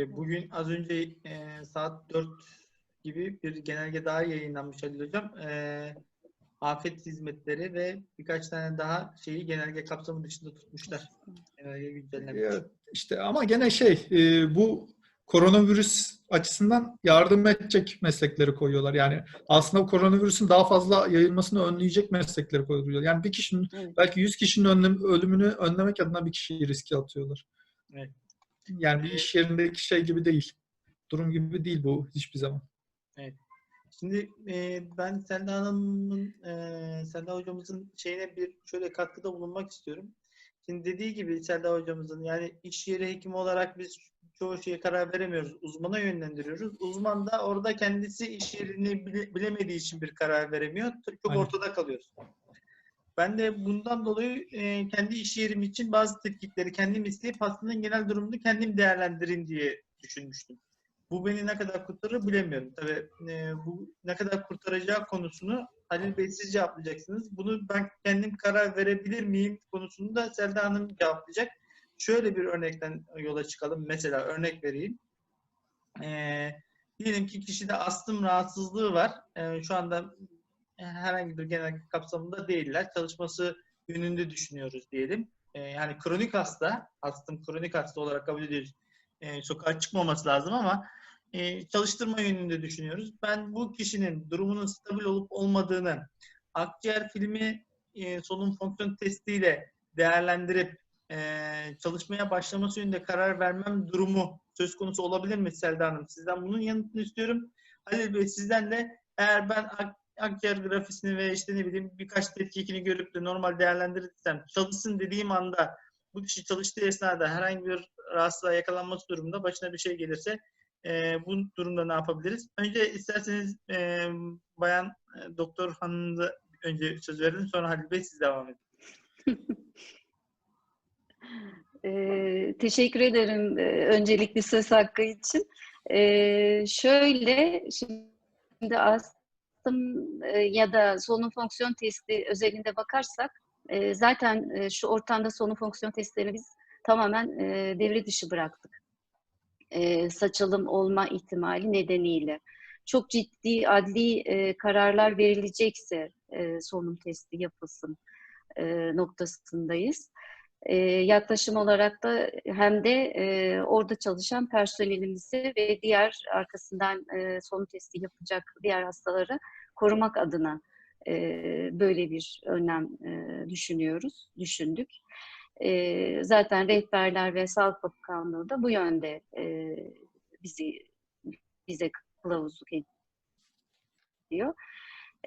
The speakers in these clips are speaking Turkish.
E, bugün az önce e, saat 4 gibi bir genelge daha yayınlanmış Halil Hocam. E, afet hizmetleri ve birkaç tane daha şeyi genelge kapsamı dışında tutmuşlar. Genelge güncellenmiş. Evet, işte ama gene şey e, bu koronavirüs açısından yardım edecek meslekleri koyuyorlar. Yani aslında koronavirüsün daha fazla yayılmasını önleyecek meslekleri koyuyorlar. Yani bir kişinin Evet. belki 100 kişinin önlem, ölümünü önlemek adına bir kişiyi riske atıyorlar. Evet. Yani bir iş yerindeki şey gibi değil. Durum gibi değil bu hiçbir zaman. Şimdi e, ben Selda Hanım'ın, e, Selda hocamızın şeyine bir şöyle katkıda bulunmak istiyorum. Şimdi dediği gibi Selda hocamızın yani iş yeri hekimi olarak biz çoğu şeye karar veremiyoruz. Uzmana yönlendiriyoruz. Uzman da orada kendisi iş yerini bile- bilemediği için bir karar veremiyor. Çok Aynen. ortada kalıyoruz. Ben de bundan dolayı e, kendi iş yerim için bazı tetkikleri kendim isteyip hastanın genel durumunu kendim değerlendirin diye düşünmüştüm. Bu beni ne kadar kurtarır bilemiyorum. Tabii e, bu ne kadar kurtaracağı konusunu Halil Bey siz cevaplayacaksınız. Bunu ben kendim karar verebilir miyim konusunu da Selda Hanım cevaplayacak. Şöyle bir örnekten yola çıkalım. Mesela örnek vereyim. E, diyelim ki kişide astım rahatsızlığı var. E, şu anda herhangi bir genel kapsamında değiller. Çalışması yönünde düşünüyoruz diyelim. E, yani kronik hasta, astım kronik hasta olarak kabul ediyoruz. E, sokağa çıkmaması lazım ama e, çalıştırma yönünde düşünüyoruz. Ben bu kişinin durumunun stabil olup olmadığını akciğer filmi e, solunum fonksiyon testiyle değerlendirip e, çalışmaya başlaması yönünde karar vermem durumu söz konusu olabilir mi Selda Hanım? Sizden bunun yanıtını istiyorum. Halil Bey sizden de eğer ben akciğer grafisini ve işte ne bileyim birkaç tetkikini görüp de normal değerlendirirsem çalışsın dediğim anda bu kişi çalıştığı esnada herhangi bir rahatsızlığa yakalanması durumunda başına bir şey gelirse e, bu durumda ne yapabiliriz? Önce isterseniz e, bayan e, doktor hanımıza önce söz verelim sonra Halil Bey siz devam edin. Ee, teşekkür ederim e, öncelikli söz hakkı için. Ee, şöyle, şimdi astım e, ya da solunum fonksiyon testi özelinde bakarsak, e, zaten e, şu ortamda solunum fonksiyon testlerini biz tamamen devre dışı bıraktık. Saçalım olma ihtimali nedeniyle. Çok ciddi adli kararlar verilecekse solunum testi yapılsın noktasındayız. E, yaklaşım olarak da hem de e, orada çalışan personelimizi ve diğer arkasından e, solunum testi yapacak diğer hastaları korumak adına e, böyle bir önlem e, düşünüyoruz, düşündük. E, zaten rehberler ve Sağlık Bakanlığı da bu yönde e, bizi bize kılavuzluk ediyor.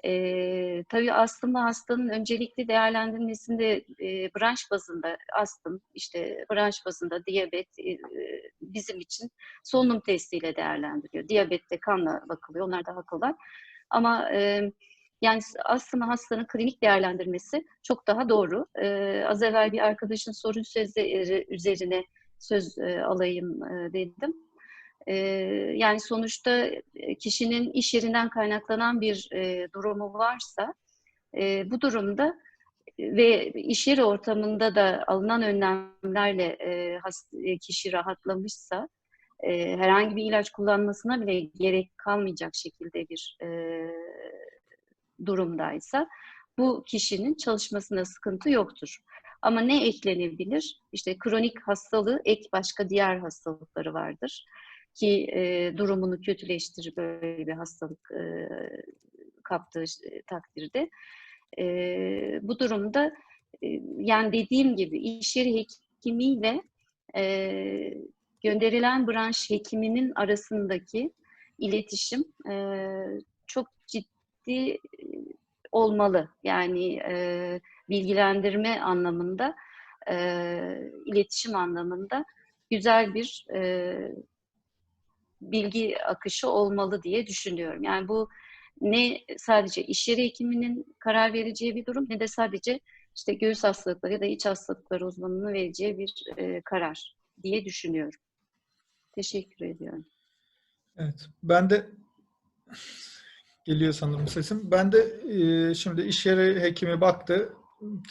E, tabii astımlı hastanın öncelikli değerlendirmesinde e, branş bazında astım, işte branş bazında diyabet e, bizim için solunum testiyle değerlendiriliyor. Diyabette kanla bakılıyor, onlar daha kolay. Ama e, yani aslında hastanın klinik değerlendirmesi çok daha doğru. E, az evvel bir arkadaşın sorun sözleri üzerine söz e, alayım e, dedim. E, yani sonuçta kişinin iş yerinden kaynaklanan bir e, durumu varsa e, bu durumda ve iş yeri ortamında da alınan önlemlerle e, has, kişi rahatlamışsa e, herhangi bir ilaç kullanmasına bile gerek kalmayacak şekilde bir e, durumdaysa bu kişinin çalışmasına sıkıntı yoktur. Ama ne eklenebilir? İşte kronik hastalığı ek başka diğer hastalıkları vardır ki e, durumunu kötüleştirir böyle bir hastalık e, kaptığı takdirde. E, bu durumda e, yani dediğim gibi iş yeri hekimiyle e, gönderilen branş hekiminin arasındaki iletişim e, çok ciddi olmalı. Yani e, bilgilendirme anlamında, e, iletişim anlamında güzel bir e, bilgi akışı olmalı diye düşünüyorum. Yani bu ne sadece iş yeri hekiminin karar vereceği bir durum ne de sadece işte göğüs hastalıkları ya da iç hastalıkları uzmanının vereceği bir e, karar diye düşünüyorum. Teşekkür ediyorum. Evet. Ben de geliyor sanırım sesim. Ben de e, şimdi iş yeri hekimi baktı.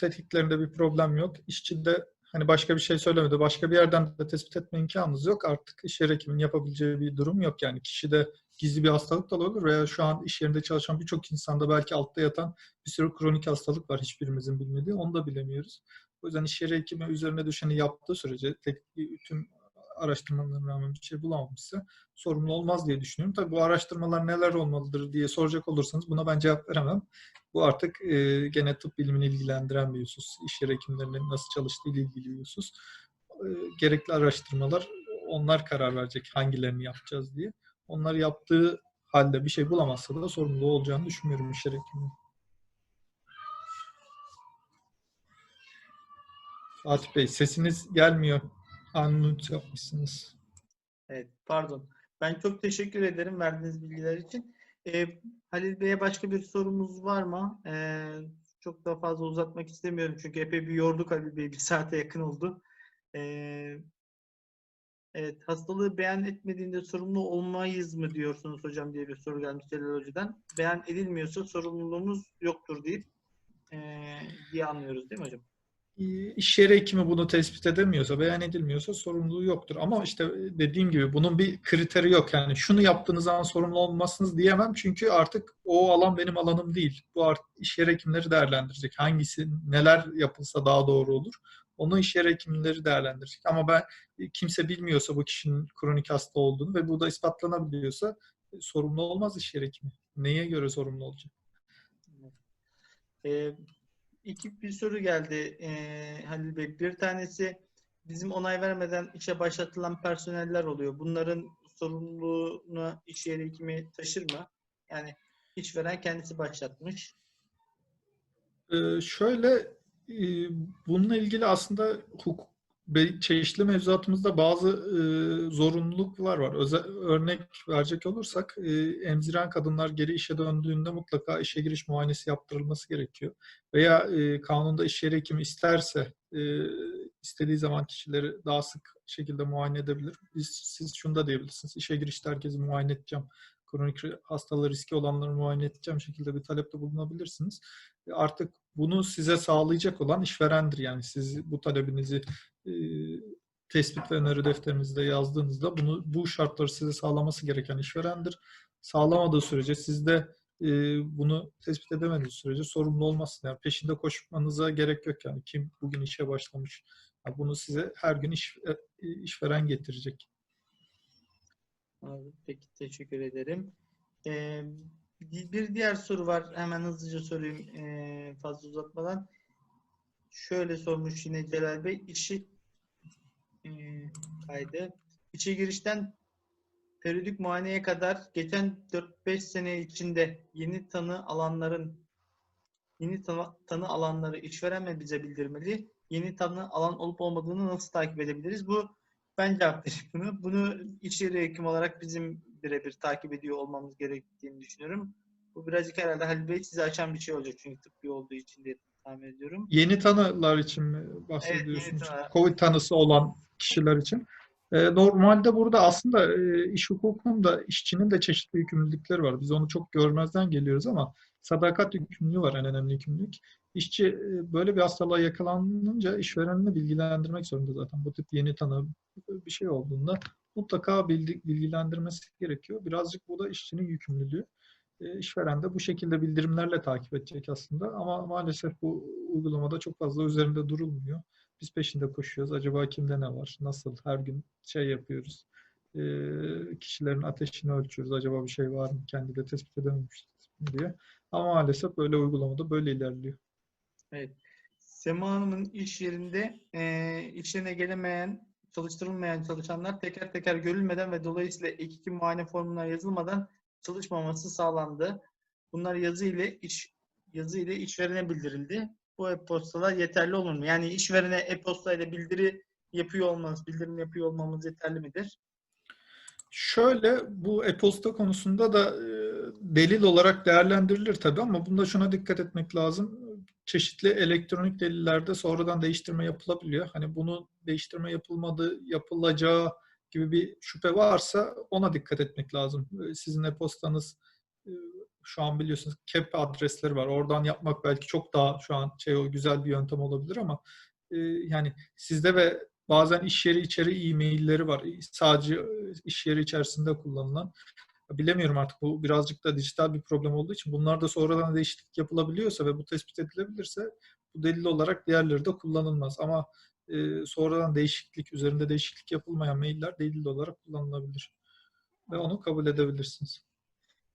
Tetkiklerinde bir problem yok. İşçide Hani başka bir şey söylemedi. Başka bir yerden de tespit etme imkanınız yok. Artık iş yeri hekiminin yapabileceği bir durum yok. Yani kişide gizli bir hastalık da olabilir veya şu an iş yerinde çalışan birçok insanda belki altta yatan bir sürü kronik hastalık var hiçbirimizin bilmediği. Onu da bilemiyoruz. O yüzden iş yeri hekimi üzerine düşeni yaptığı sürece tek, tüm araştırmalarına rağmen bir şey bulamamışsa sorumlu olmaz diye düşünüyorum. Tabii bu araştırmalar neler olmalıdır diye soracak olursanız buna ben cevap veremem. Bu artık e, gene tıp bilimini ilgilendiren bir husus. İş yeri hekimlerinin nasıl çalıştığı ile ilgili bir husus. E, gerekli araştırmalar onlar karar verecek hangilerini yapacağız diye. Onlar yaptığı halde bir şey bulamazsa da sorumlu olacağını düşünmüyorum iş yeri hekiminin. Fatih Bey sesiniz gelmiyor. Unmute yapmışsınız. Evet, pardon. Ben çok teşekkür ederim verdiğiniz bilgiler için. Ee, Halil Bey'e başka bir sorumuz var mı? Ee, çok daha fazla uzatmak istemiyorum çünkü epey bir yorduk Halil Bey. Bir saate yakın oldu. Ee, evet, hastalığı beyan etmediğinde sorumlu olmayız mı diyorsunuz hocam diye bir soru gelmiş Celal Hoca'dan. Beyan edilmiyorsa sorumluluğumuz yoktur deyip ee, diye anlıyoruz değil mi hocam? İş yeri hekimi bunu tespit edemiyorsa, beyan edilmiyorsa sorumluluğu yoktur. Ama işte dediğim gibi bunun bir kriteri yok. Yani şunu yaptığınız zaman sorumlu olmazsınız diyemem. Çünkü artık o alan benim alanım değil. Bu artık iş yeri hekimleri değerlendirecek. Hangisi, neler yapılsa daha doğru olur. Onu iş yeri hekimleri değerlendirecek. Ama ben kimse bilmiyorsa bu kişinin kronik hasta olduğunu ve bu da ispatlanabiliyorsa sorumlu olmaz iş yeri hekimi. Neye göre sorumlu olacak? Ee, iki bir soru geldi ee, Halil Bey. Bir tanesi bizim onay vermeden işe başlatılan personeller oluyor. Bunların sorumluluğunu iş yeri hekimi taşır mı? Yani işveren kendisi başlatmış. Ee, şöyle e, bununla ilgili aslında hukuk çeşitli mevzuatımızda bazı e, zorunluluklar var. Özel, örnek verecek olursak e, emziren kadınlar geri işe döndüğünde mutlaka işe giriş muayenesi yaptırılması gerekiyor. Veya e, kanunda iş yeri hekimi isterse e, istediği zaman kişileri daha sık şekilde muayene edebilir. Biz, siz şunu da diyebilirsiniz. İşe girişte herkesi muayene edeceğim. Kronik hastalığı riski olanları muayene edeceğim şekilde bir talepte bulunabilirsiniz. E, Artık bunu size sağlayacak olan işverendir. Yani siz bu talebinizi e, tespit ve öneri defterinizde yazdığınızda bunu bu şartları size sağlaması gereken işverendir. Sağlamadığı sürece siz de e, bunu tespit edemediğiniz sürece sorumlu olmazsınız. Yani peşinde koşmanıza gerek yok yani kim bugün işe başlamış. Yani bunu size her gün iş, e, işveren getirecek. Abi, Peki teşekkür ederim. Ee, bir diğer soru var. Hemen hızlıca sorayım ee, fazla uzatmadan. Şöyle sormuş yine Celal Bey. İşi ee, kaydı. İçe girişten periyodik muayeneye kadar geçen 4-5 sene içinde yeni tanı alanların yeni tanı alanları işveren mi bize bildirmeli? Yeni tanı alan olup olmadığını nasıl takip edebiliriz? Bu ben cevap vereyim bunu. Bunu içeri hekim olarak bizim birebir takip ediyor olmamız gerektiğini düşünüyorum. Bu birazcık herhalde Halil Bey size açan bir şey olacak çünkü tıbbi olduğu için diye tahmin ediyorum. Yeni tanılar için mi bahsediyorsunuz? Evet, tanı. Covid tanısı olan kişiler için. Ee, Normalde burada aslında e, iş hukukunun da işçinin de çeşitli yükümlülükleri var. Biz onu çok görmezden geliyoruz ama sadakat yükümlülüğü var en önemli yükümlülük. İşçi e, böyle bir hastalığa yakalanınca işverenini bilgilendirmek zorunda zaten. Bu tip yeni tanı bir şey olduğunda mutlaka bilgilendirmesi gerekiyor. Birazcık bu da işçinin yükümlülüğü. E, İşveren de bu şekilde bildirimlerle takip edecek aslında ama maalesef bu uygulamada çok fazla üzerinde durulmuyor. Biz peşinde koşuyoruz. Acaba kimde ne var? Nasıl? Her gün şey yapıyoruz. E, kişilerin ateşini ölçüyoruz. Acaba bir şey var mı? Kendi de tespit edememiş mi diye. Ama maalesef böyle uygulamada böyle ilerliyor. Evet. Sema Hanım'ın iş yerinde eee işlerine gelemeyen, çalıştırılmayan çalışanlar teker teker görülmeden ve dolayısıyla ek iki muayene formuna yazılmadan çalışmaması sağlandı. Bunlar yazı ile iş yazı ile işverene bildirildi. Bu e-postalar yeterli olur mu? Yani işverene e-posta ile bildiri yapıyor olmanız, bildirim yapıyor olmamız yeterli midir? Şöyle bu e-posta konusunda da e, delil olarak değerlendirilir tabii ama bunda şuna dikkat etmek lazım. Çeşitli elektronik delillerde sonradan değiştirme yapılabiliyor. Hani bunu değiştirme yapılmadı, yapılacağı gibi bir şüphe varsa ona dikkat etmek lazım. E, Sizin e-postanız e, şu an biliyorsunuz CAP adresleri var. Oradan yapmak belki çok daha şu an şey o güzel bir yöntem olabilir ama e, yani sizde ve bazen iş yeri içeri e-mailleri var. Sadece e, iş yeri içerisinde kullanılan. Bilemiyorum artık bu birazcık da dijital bir problem olduğu için bunlar da sonradan değişiklik yapılabiliyorsa ve bu tespit edilebilirse bu delil olarak diğerleri de kullanılmaz. Ama e, sonradan değişiklik, üzerinde değişiklik yapılmayan mailler delil olarak kullanılabilir. Ve onu kabul edebilirsiniz.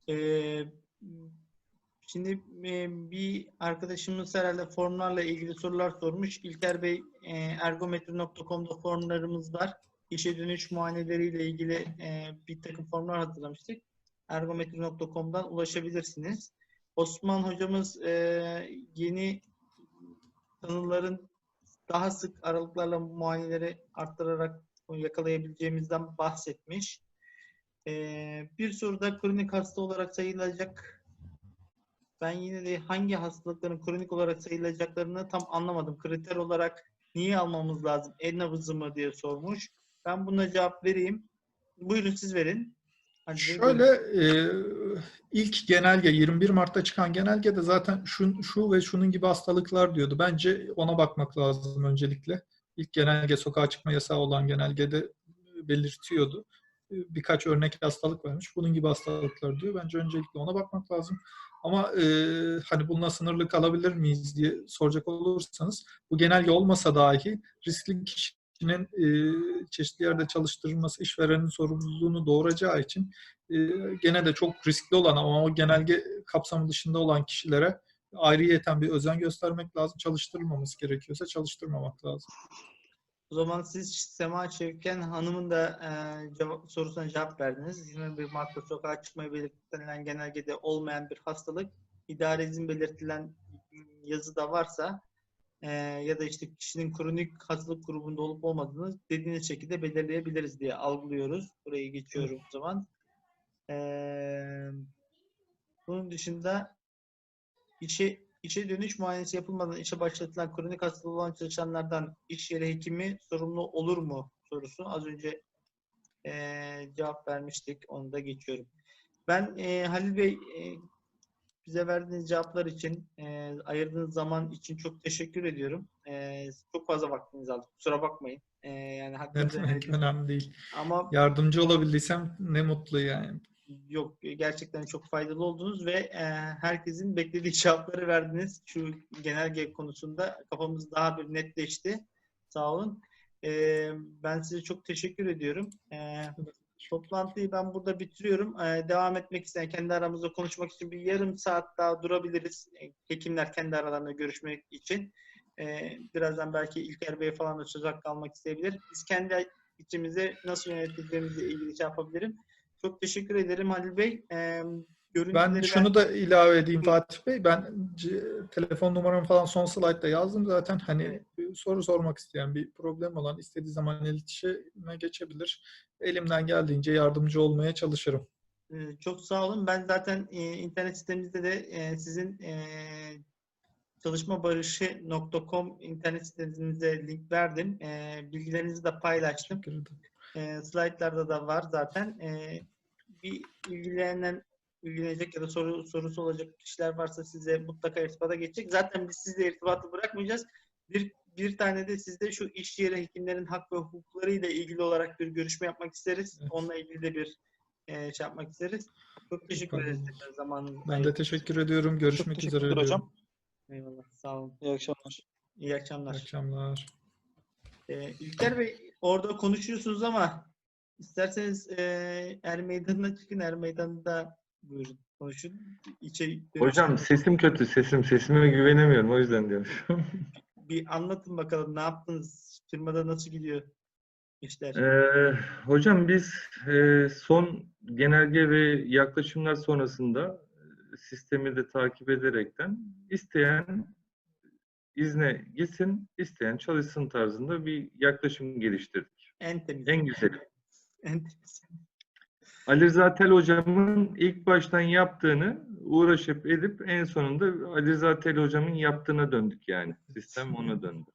Ee, şimdi e, bir arkadaşımız herhalde formlarla ilgili sorular sormuş. İlker Bey, e, ergometri.com'da formlarımız var. İşe dönüş muayeneleriyle ilgili e, bir takım formlar hazırlamıştık. ergometri.com'dan ulaşabilirsiniz. Osman hocamız e, yeni tanıların daha sık aralıklarla muayeneleri arttırarak yakalayabileceğimizden bahsetmiş. Ee, bir soruda kronik hasta olarak sayılacak. Ben yine de hangi hastalıkların kronik olarak sayılacaklarını tam anlamadım. Kriter olarak niye almamız lazım? El nabızı mı diye sormuş. Ben buna cevap vereyim. Buyurun siz verin. Hadi Şöyle e, ilk genelge 21 Mart'ta çıkan genelgede zaten şu, şu ve şunun gibi hastalıklar diyordu. Bence ona bakmak lazım öncelikle. İlk genelge sokağa çıkma yasağı olan genelgede belirtiyordu. E, Birkaç örnek hastalık vermiş. Bunun gibi hastalıklar diyor. Bence öncelikle ona bakmak lazım. Ama e, hani bununla sınırlı kalabilir miyiz diye soracak olursanız bu genelge olmasa dahi riskli kişinin e, çeşitli yerde çalıştırılması işverenin sorumluluğunu doğuracağı için e, gene de çok riskli olan ama o genelge kapsamı dışında olan kişilere ayrıyeten bir özen göstermek lazım. Çalıştırılmaması gerekiyorsa çalıştırmamak lazım. O zaman siz Sema Çevken Hanım'ın da e, cevap, sorusuna cevap verdiniz. 21 Mart'ta sokağa çıkmayı belirtilen genelgede olmayan bir hastalık, idare izin belirtilen yazıda varsa e, ya da işte kişinin kronik hastalık grubunda olup olmadığını dediğiniz şekilde belirleyebiliriz diye algılıyoruz. Burayı geçiyorum o zaman. E, bunun dışında işe işe dönüş muayenesi yapılmadan işe başlatılan kronik hastalığı olan çalışanlardan iş yeri hekimi sorumlu olur mu sorusu. Az önce eee, cevap vermiştik. Onu da geçiyorum. Ben eee, Halil Bey eee, bize verdiğiniz cevaplar için, eee, ayırdığınız zaman için çok teşekkür ediyorum. Eee, çok fazla vaktinizi aldık. Kusura bakmayın. Eee, yani hakkınızı demek önemli değil. Ama Yardımcı olabildiysem ne mutlu yani. Yok gerçekten çok faydalı oldunuz ve e, herkesin beklediği cevapları verdiniz. Şu genelge konusunda kafamız daha bir netleşti. Sağ olun. E, ben size çok teşekkür ediyorum. E, toplantıyı ben burada bitiriyorum. E, devam etmek isteyen, kendi aramızda konuşmak için bir yarım saat daha durabiliriz. E, hekimler kendi aralarında görüşmek için. E, birazdan belki İlker Bey falan da söz hakkı almak isteyebilir. Biz kendi içimize nasıl yöneteceğimizle ilgili şey yapabilirim. Çok teşekkür ederim Halil Bey. Ee, görüntüleri Ben şunu da ilave edeyim Fatih Bey. Ben telefon numaramı falan son slaytta yazdım zaten. Hani soru sormak isteyen bir problem olan istediği zaman iletişime geçebilir. Elimden geldiğince yardımcı olmaya çalışırım. Ee, çok sağ olun. Ben zaten e, internet sitemizde de e, sizin e, çalışmabarışı.com internet sitenize link verdim. Bilgilerinizi de paylaştım. Slaytlarda da var zaten. Bir ilgilenen ilgilenecek ya da soru, sorusu olacak kişiler varsa size mutlaka irtibata geçecek. Zaten biz sizle irtibatı bırakmayacağız. Bir, bir tane de sizde şu iş yeri hekimlerin hak ve hukuklarıyla ilgili olarak bir görüşme yapmak isteriz. Evet. Onunla ilgili de bir e, şey yapmak isteriz. Çok teşekkür ederiz zamanınızı. Ben de teşekkür ediyorum. Görüşmek Çok üzere. hocam. Eyvallah. Sağ olun. İyi akşamlar. İyi İyi akşamlar. akşamlar. Ee, İlker Bey orada konuşuyorsunuz ama isterseniz e, Er Meydanı'na çıkın. Er Meydanı'nda buyurun konuşun. İçe Hocam sesim kötü sesim. Sesime güvenemiyorum o yüzden diyorum. bir anlatın bakalım ne yaptınız? Firmada nasıl gidiyor işler? Ee, hocam biz e, son genelge ve yaklaşımlar sonrasında e, sistemi de takip ederekten isteyen izne gitsin, isteyen çalışsın tarzında bir yaklaşım geliştirdik. En temiz. En güzeli. En temiz. Ali Rıza Tel hocamın ilk baştan yaptığını uğraşıp edip en sonunda Ali Rıza Tel hocamın yaptığına döndük yani. Sistem ona döndü.